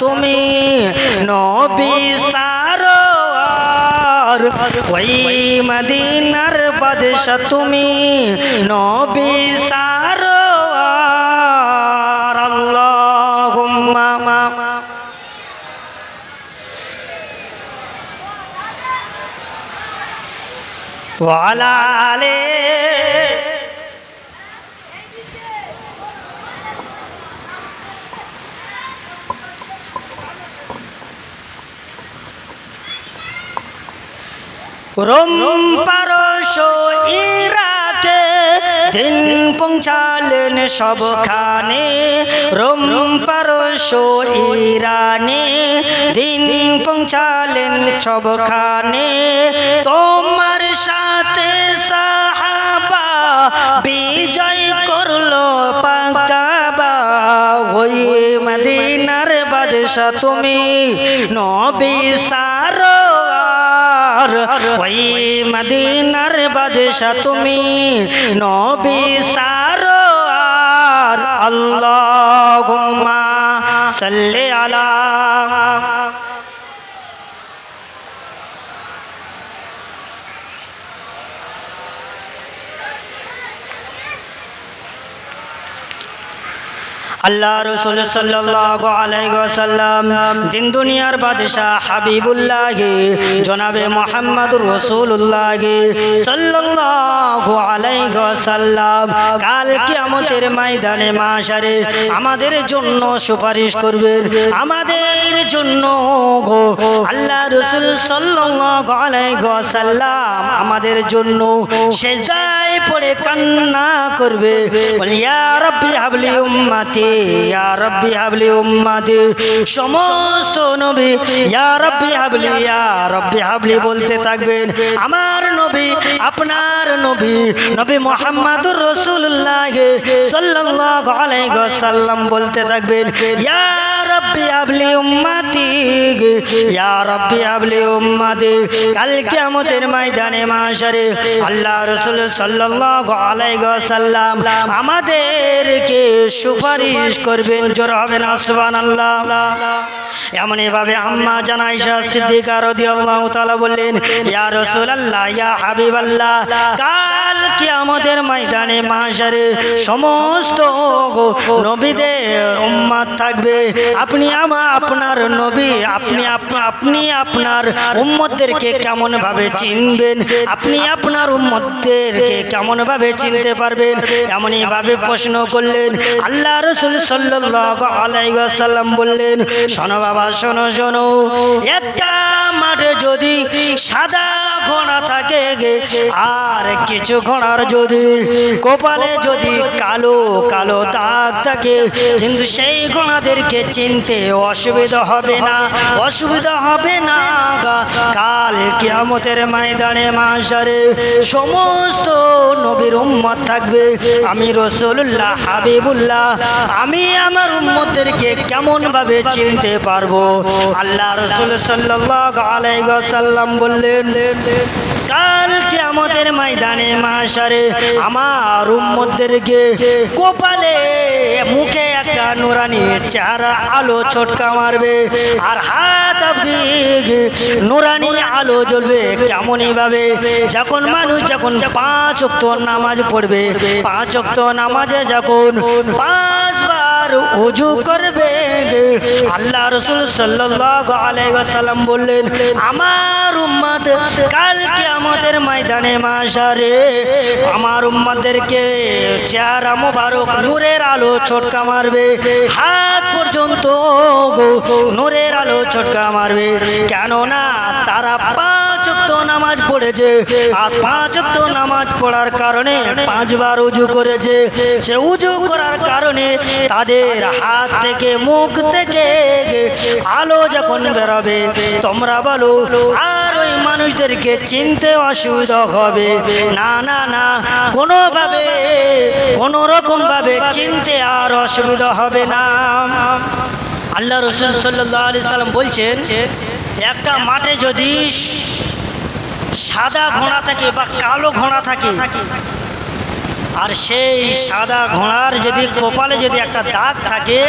তুমি নবী সারোয়ার ওই মদিনার বাদশা তুমি নবী সারোয়ার। ওয়ালা আলে রোম পারস ইরাকে দিন পৌঁছালেন সবখানে। রোম পারস ইরানে দিন পৌঁছালেন সবখানে। তোমার সাথে সাহাবা বিজয় করল পাকাবা। ওই মদিনার বাদশা তুমি নবী সারোয়ার ওই মদিনার বাদশা তুমি নবী সারোয়ার। আল্লাহুম্মা সাল্লি আলা আল্লাহ রসুল ওয়াসাল্লাম দিন দুনিয়ার বাদশাহ হাবিবুল্লাহ জনাবে মুহাম্মদুর রাসূলুল্লাহ সাল্লাল্লাহু আলাইহি ওয়াসাল্লাম কাল ময়দানে মাশারে আমাদের জন্য সুপারিশ করবেন। আমাদের জন্য আল্লাহ রসুল আলাইহি আমাদের জন্য সেজদায় পড়ে কান্না করবে। বল, ইয়া রাব্বি হাবলি উম্মতি হাবলি উম্মাদি, সমস্ত নবী, ইয়া হাবলি ইয়া হাবলি বলতে থাকবেন, আমার নবী, আপনার নবী নবী মোহাম্মদুর রসুল্লাহ সাল্লাল্লাহু আলাইহি ওয়াসাল্লাম বলতে থাকবেন, ইয়া রাব্বি হাবলি উম্মতি ইয়া রাব্বি হাবলি উম্মতি, কাল কিয়ামতের ময়দানে মাশারে আল্লাহ রাসূল সাল্লাল্লাহু আলাইহি ওয়াসাল্লাম আমাদেরকে সুপারিশ করবেন জোর হবে না, সুবহানাল্লাহ। এমন এভাবে আম্মা জানাইশা সিদ্দিকা রাদিয়াল্লাহু তাআলা বললেন, ইয়া রাসূলুল্লাহ, ইয়া হাবিবাল্লাহ, কাল কিয়ামতের ময়দানে মাশারে সমস্ত নবীদের উম্মত থাকবে। আপনি আমা আপনার নবী আপনি আপনি আপনার উম্মতদেরকে কেমন ভাবে চিনবেন? আপনি আপনার উম্মতদেরকে কেমন ভাবে চিনতে পারবেন? এমনই ভাবে প্রশ্ন করলেন। আল্লাহ রসুল আলাইহি ওয়াসাল্লাম বললেন শোনো বাবা শোনো শোনো। একটা মাঠে যদি সাদা ঘোড়া থাকে গে, আর কিছু ঘোড়ার যদি কপালে যদি কালো কালো দাগ থাকে কিন্তু সেই ঘোড়াদেরকে চিনতে অসুবিধা হবে না, অসুবিধা হবে না কাল কিয়ামতের ময়দানে মাসারে সমস্ত নবীর উম্মত থাকবে। আমি রসুল্লাহ হাবিবুল্লাহ, আমি আমার উম্মতদেরকে কেমন ভাবে চিনতে পারব? আল্লাহ রসুল সাল্লাল্লাহু আলাইহি ওয়াসাল্লাম বললেন কাল আমাদের ময়দানে মাসারে আমার উম্মতদেরকে কপালে, মুখে একটা নুরানি চেহারা আলো ছটকা মারবে আর হাত অব্দি নুরানি আলো জ্বলবে কেমনই ভাবে? যখন মানুষ যখন পাঁচ অক্ত নামাজ পড়বে, পাঁচ অক্ত নামাজে যখন পাঁচবার উজু করবে। আল্লাহ রসুল আলাইহি বললেন, আমার উম্মত কাল কিয়ামতের ময়দানে মাশারে, আমার উম্মতদেরকে চেহারা মোবারক, নূরের আলো ছটকা মারবে। হাত পর্যন্ত নূরের আলো ছটকা মারবে। কেননা তারা নামাজ পড়েছে। আর পাঁচ ওয়াক্ত নামাজ পড়ার কারণে পাঁচবার উজু করেছে। সে উজু করার কারণে তাদের হাত থেকে মুখ থেকে আলো যখন বেরোবে, তোমরা বলো, আর ওই মানুষদেরকে চিনতে অসুবিধা হবে? না না না, কোনোভাবে কোনো রকম ভাবে চিনতে আর অসুবিধা হবে না। আল্লাহ রসুল সাল্লাহ আলি সাল্লাম বলছেন একটা মাঠে যদি সাদা ঘোড়া থাকে বা কালো ঘোড়া থাকে, আর সেই সাদা ঘোড়ার যদি কপালে যদি একটা দাগ থাকে,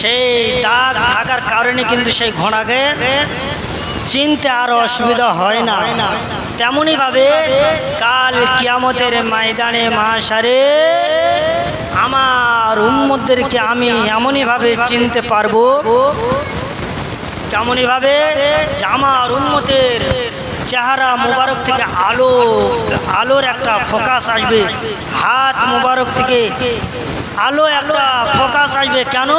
সেই দাগ থাকার কারণে কিন্তু সেই ঘোড়াকে চিনতে আর অসুবিধা হয় না। তেমনই ভাবে কাল কিয়ামতের ময়দানে মাসারে আমার উম্মদেরকে আমি এমনই ভাবে চিনতে পারব কেমনই ভাবে যে আমার উন্মতের চেহারা মুবারক থেকে আলো, আলোর একটা ফোকাস আসবে। হাত মুবারক থেকে আলো একটা ফোকাস আসবে। কেন?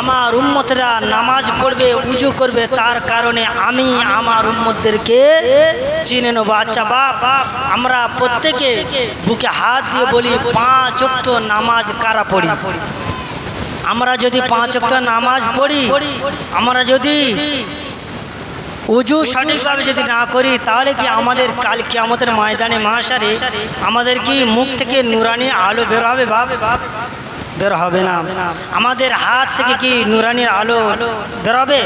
আমার উম্মতেরা নামাজ পড়বে, উজু করবে, তার কারণে আমি আমার উম্মতদেরকে চিনে নেব। আচ্ছা বাপ, আমরা প্রত্যেকে বুকে হাত দিয়ে বলি, পাঁচ নামাজ কারা পড়ি? আমরা যদি পাঁচ অক্ত নামাজ পড়ি, আমরা যদি উজু সঠিকভাবে যদি না করি, তাহলে কি আমাদের কাল কি আমাদের ময়দানে মহাসারে আমাদের কি মুখ থেকে নুরানি আলো বের হবে বাপ? বের হবে না। আমাদের হাত থেকে কি নুরানির আলো বের হবে?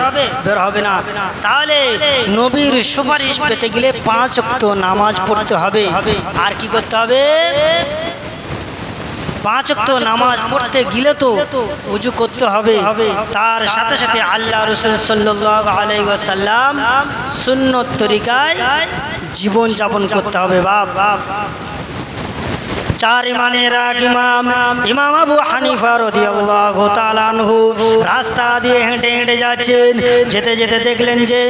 বের হবে না। তাহলে নবীর সুপারিশ পেতে গেলে পাঁচ অক্ত নামাজ পড়তে হবে। আর কি করতে হবে? পাঁচ অক্ত নামাজ পড়তে গেলে তো উজু করতে হবে। তার সাথে সাথে আল্লাহ রসুল সাল্লাহ আলাইসাল্লাম সুন্নত তরিকায় জীবন যাপন করতে হবে। বাপ বাপ। চার ইমানের এক ইমাম ইমাম আবু হানিফা রাদিয়াল্লাহু তাআলা আনহু রাস্তা দিয়ে হেঁটে হেঁটে যাচ্ছেন। যেতে যেতে দেখলেন যে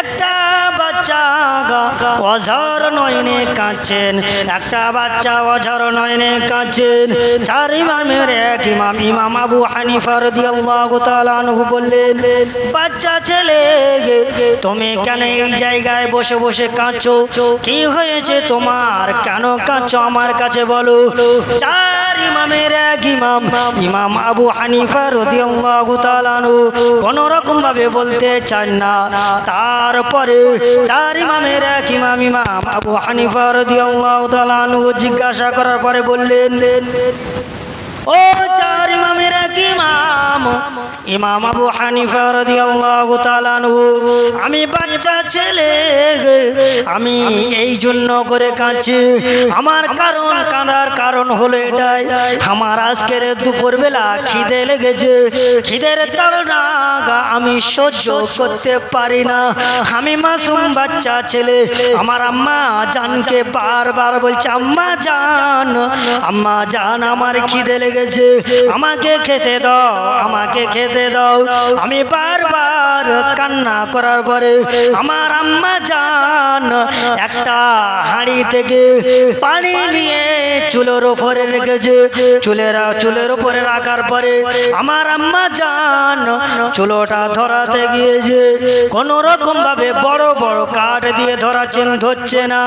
একটা বাচ্চা অঝর নয়নে কাঁদছেন। একটা বাচ্চা অঝর নয়নে কাঁদছেন। চার ইমামের এক ইমাম ইমাম আবু হানিফা রাদিয়াল্লাহু তাআলা আনহু বললেন, বাচ্চা ছেলে তুমি কেন এই জায়গায় বসে বসে কাঁদছো? কি হয়েছে তোমার? কেন কাঁদছো আমার কাছে বলো। চার ইমামের এক ইমাম। ইমাম আবু হানিফা রদিয়াল্লাহু তাআলা আনহু কোন রকম ভাবে বলতে চান না। তারপরে চার ইমামের এক ইমাম ইমাম আবু হানিফা রদিয়াল্লাহু তাআলা আনহু জিজ্ঞাসা করার পরে বললেন, ও চার ইমাম। আবু হানিফা রাদিয়াল্লাহু তাআলা আমি বাচ্চা ছেলে আমি এই জন্য করে কাঁদছি। আমার কারণ কাঁদার কারণ হলো এটাই, আমার আজকের দুপুরবেলা খিদে লেগেছে। খিদের তাড়না আমি সহ্য করতে পারি না। আমি মাসুম বাচ্চা ছেলে, আমার আম্মা জানকে বারবার বলছে, আম্মা জান আম্মা জান, আমার খিদে লেগেছে। আমাকে খেতে দাও, আমাকে খেতে দাও। আমি বারবার কান্না করার পরে আমার আম্মা জান একটা হাঁড়ি থেকে পানি নিয়ে চুলের ওপরে রেখেছে। চুলেরা, চুলের উপরে রাখার পরে আমার আম্মা জান চুলোটা ধরাতে গিয়েছে। কোন রকম ভাবে বড় বড় কাঠ দিয়ে ধরাচ্ছেন ধরছে না।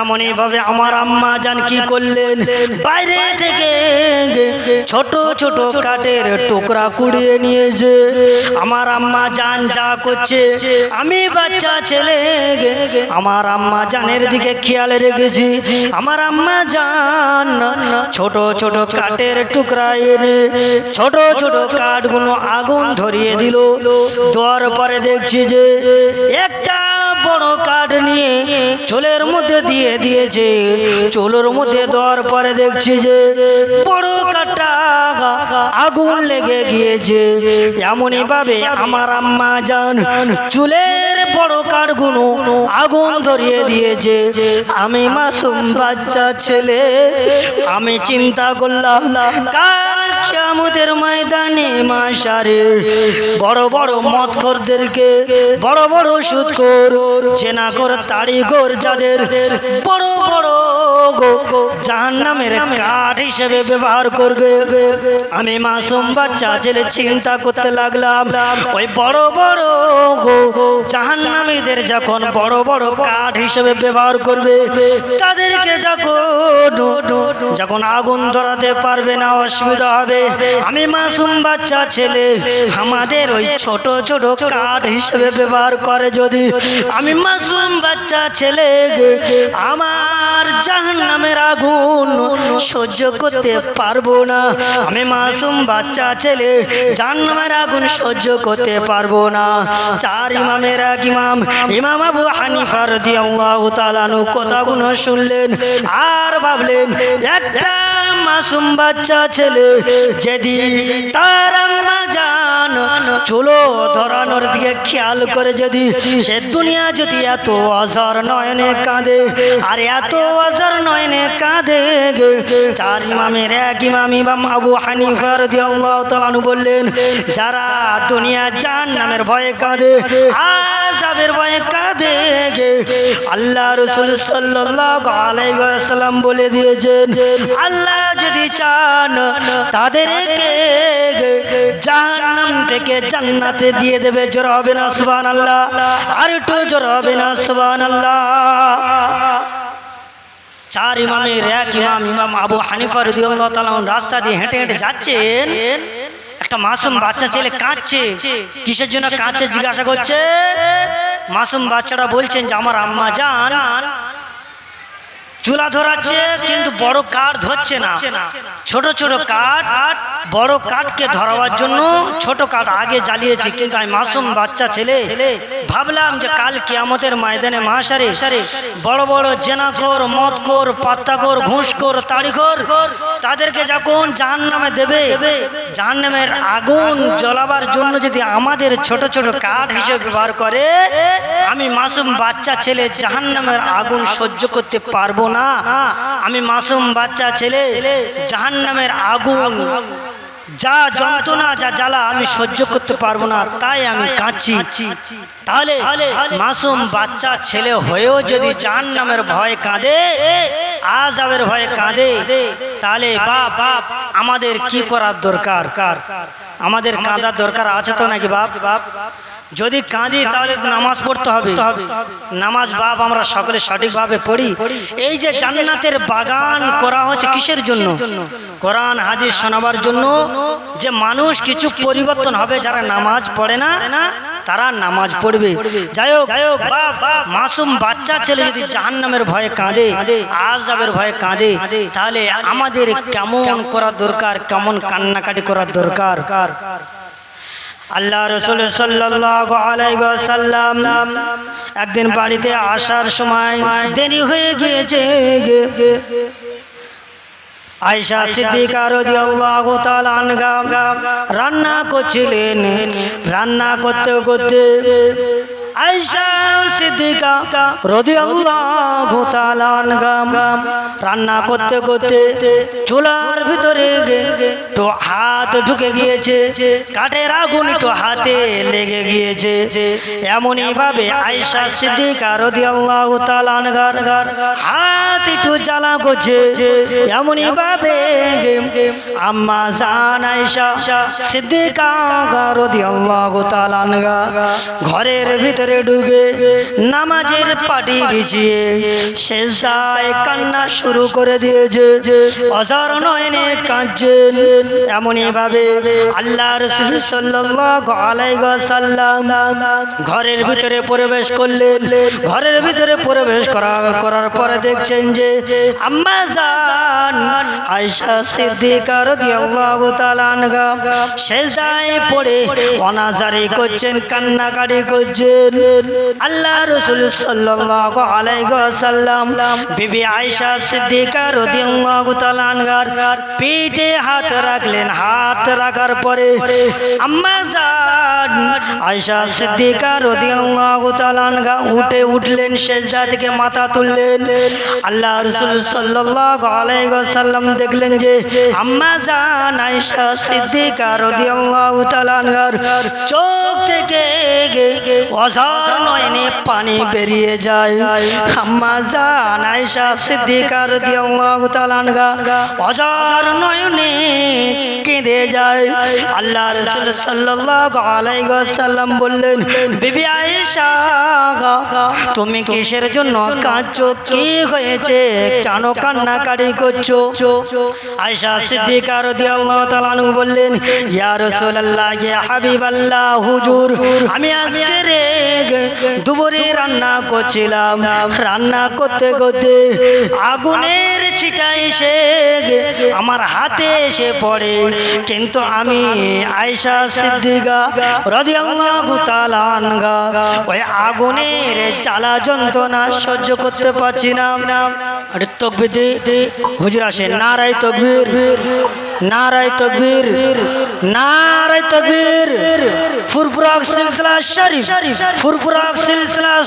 এমনই ভাবে আমার আম্মা জান কি করলেন? বাইরে থেকে ছোট ছোট কাঠের টুকরা কুড়িয়ে নিয়েছে। আমার আম্মা জান যা করছে, আমি বাচ্চা ছেলে আমার আম্মা জানের দিকে খেয়াল রেখেছি। আমার আম্মা জান ছোট ছোট কাঠের টুকরা এনে, ছোট ছোট কাঠগুলো আগুন ধরিয়ে দিল। দেওয়ার পরে দেখছি যে, একটা বড় কাঠ নিয়ে চুলের মধ্যে দিয়ে দিয়েছে। চুলের মধ্যে দেওয়ার পরে দেখছি যে বড় কাঠটা আগুন লেগে গিয়েছে। এমনই ভাবে আমার আম্মা জান চুলের বড় কাঠগুলো আগুন ধরিয়ে দিয়েছে। আমি মাসুম বাচ্চা ছেলে। আমি চিন্তা করলাম কিয়ামতের ময়দানে মাসারে। বড় বড় মদখরদেরকে বড় বড় সুদখোর চেনা কর তাড়িঘর যাদের বড় বড় জাহান্নামের কাঠ হিসেবে ব্যবহার করবে। আমি মাসুম বাচ্চা ছেলে চিন্তা করতে লাগলাম, ওই বড় বড় জাহান্নামীদের যখন বড় বড় কাঠ হিসেবে ব্যবহার করবে, তাদেরকে যখন যখন আগুন ধরাতে পারবে না, অসুবিধা হবে। আমি মাসুম বাচ্চা ছেলে। আমাদের ওই ছোট ছোট কাঠ হিসেবে ব্যবহার করে যদি। আমি মাসুম বাচ্চা ছেলে আমার জাহান নামের আগুন সহ্য করতে পারব না। আমি মাসুম বাচ্চা ছেলে জাহান নামের আগুন সহ্য করতে পারব না। চার ইমামের এক ইমাম ইমাম আবু হানিফার দিয়ে কথাগুলো শুনলেন আর ভাবলেন, একটা মাসুম বাচ্চা ছেলে, যদি তার জান, চুলো ধরানোর দিকে খেয়াল করে যদি সে দুনিয়া যদি এত অজর নয়নে কাঁদে, আর এত অজর নয়নে কাঁদে। চার ইমামের এক ইমাম ইমাম আবু হানিফা রাদিয়াল্লাহু তাআলা বললেন, যারা দুনিয়া জান নামের ভয়ে কাঁদে আজাবের ভয়ে কাঁদে আল্লাহ রসুল সাল্লাল্লাহু আলাইহি ওয়াসাল্লাম বলে দিয়েছেন, আল্লাহ চান তাদেরকে জাহান্নাম থেকে জান্নাতে দিয়ে দেবে জোর হবে না, সুবহানাল্লাহ। আর একটু জোর হবে না, সুবহানাল্লাহ। চার ইমামের এক ইমাম ইমাম আবু হানিফা রাদিয়াল্লাহু তাআলা রাস্তা দিয়ে হেঁটে হেঁটে যাচ্ছেন। একটা মাসুম বাচ্চা ছেলে কাঁদছে। কিসের জন্য কাঁদছে জিজ্ঞাসা করছে? মাসুম বাচ্চাটা বলছেন যে, আমার আম্মা জান চুলা ধরাচ্ছে কিন্তু বড় কাঠ ধরছে না। ছোট ছোট কাঠ বড় কাঠকে ধরাবার জন্য ছোট কাঠ আগে জ্বালিয়েছে। কিন্তু আমি মাসুম বাচ্চা ছেলে ভাবলাম যে কাল কিয়ামতের ময়দানে মহাসারে বড় বড় জেনাখোর মদখোর পাত্তাখোর ঘুষখোর তাড়িখোর তাদেরকে যখন জাহান নামে দেবে জাহান নামের আগুন জ্বলাবার জন্য যদি আমাদের ছোট ছোট কাঠ হিসেবে ব্যবহার করে আমি মাসুম বাচ্চা ছেলে জাহান নামের আগুন সহ্য করতে পারব না। আমি মাসুম বাচ্চা ছেলে জাহান নামের আগুন, যা যন্ত্রণা, যা জ্বালা আমি সহ্য করতে পারব না, তাই আমি কাঁদছি। তাহলে মাসুম বাচ্চা ছেলে হয়েও যদি জাহান নামের ভয় কাঁদে আজাবের ভয়ে কাঁদে, তাহলে বাপ বাপ আমাদের কি করার দরকার? কার আমাদের কাঁদার দরকার আছে তো নাকি বাপ বাপ? যদি কাঁদি তাহলে নামাজ পড়তে হবে। নামাজ বাপ আমরা সকলে সঠিকভাবে পড়ি। এই যে জান্নাতের বাগান করা হচ্ছে কিসের জন্য? কোরআন, হাদিস শোনাবার জন্য। যে মানুষ কিছু পরিবর্তন হবে যারা নামাজ পড়ে না, তারা নামাজ পড়বে। যাই হোক মাসুম বাচ্চা ছেলে যদি জাহান্নামের ভয়ে কাঁদে আজাবের ভয়ে কাঁদে, তাহলে আমাদের কেমন করা দরকার, কেমন কান্নাকাটি করার দরকার? আল্লাহ রসুল সাল্লাম একদিন বাড়িতে আসার সময় দেরি হয়ে গিয়েছে। আয়সা সিদ্দিকা রাদিয়াল্লাহু তাআলা রান্না করছিলেন। রান্না করতে করতে আয়সা সিদ্দিকা রাদিয়াল্লাহু তাআলা আনহা রান্না করতে করতে চুলার ভিতরে তো হাত ঢুকে গিয়েছে, কাঠের আগুন তো হাতে লেগে গিয়েছে। এমনই ভাবে আয়সা সিদ্দিকা রাদিয়াল্লাহু তাআলা আনহার হাত একটু জ্বালা করছে। এমনই ভাবে আম্মা জান আয়সা সিদ্দিকা রাদিয়াল্লাহু তাআলা আনহা ঘরের ভিতরে ঢুকে নামাজের পাটি বিছিয়ে শেষদায় কান্না শুরু করে দিয়েছে। অজার নয়নে কাঁদছেন। এমনই ভাবে আল্লাহ রসুল ওয়াসাল্লাম ঘরের ভিতরে প্রবেশ করলেন। ঘরের ভিতরে প্রবেশ করা, করার পরে দেখছেন যে আম্মা জান, আয়েশা সিদ্দিকা রাদিয়াল্লাহু তাআলা পড়ে অনাজারি করছেন, কান্নাকাটি করছেন। আল্লাহ রসুল সাল্লাল্লাহু বিবি আয়েশা সিদ্দিকা রাদিয়াল্লাহু তাআলা আনহার পিঠে হাত রাখলেন। হাত রাখার পরে আম্মা জান আয়েশা সিদ্দিকা রাদিয়াল্লাহু তাআলা আনহা উঠে উঠলেন সেজদা থেকে মাথা তুললেন আল্লাহ রাসূল সাল্লাল্লাহু আলাইহি ওয়াসাল্লাম দেখলেন যে আম্মা জান আয়েশা সিদ্দিকা রাদিয়াল্লাহু তাআলা আনহার চোখ থেকে অঝার নয়নে পানি বেরিয়ে যায়। আম্মা জান আয়েশা সিদ্দিকা রাদিয়াল্লাহু তাআলা আনহা অঝার নয়নে কেঁদে যায়। আল্লাহ রাসূল সাল্লাল্লাহু আলাইহি ওয়াসাল্লাম বললেন, বিবি আয়েশা, তুমি কিসের জন্য কাঁদছো? কি হয়েছে? কেন কান্নাকাটি করছ? আয়েশা সিদ্দিকা রাদিয়াল্লাহু তাআলা আনহু বললেন, ইয়া রাসূলুল্লাহ, ইয়া হাবিবাল্লাহ, হুজুর, আমি আজকে রে দুপুরে রান্না করছিলাম। রান্না করতে করতে আগুনের ছিটা এসে আমার হাতে এসে পড়ে। কিন্তু আমি আয়সা সিদ্দিকা রাদিয়াল্লাহু তাআলা আনহা। ওই আগুনের জ্বালা যন্ত্রণা সহ্য করতে পারছি না। আরে তকবীর দে হুজুর আসেন নারায় তকবির, নারায় তকবীর নারায় তকবীর ফুরফুরাক সিলসিলা শরীফ ফুরফুরাক সিলসিলা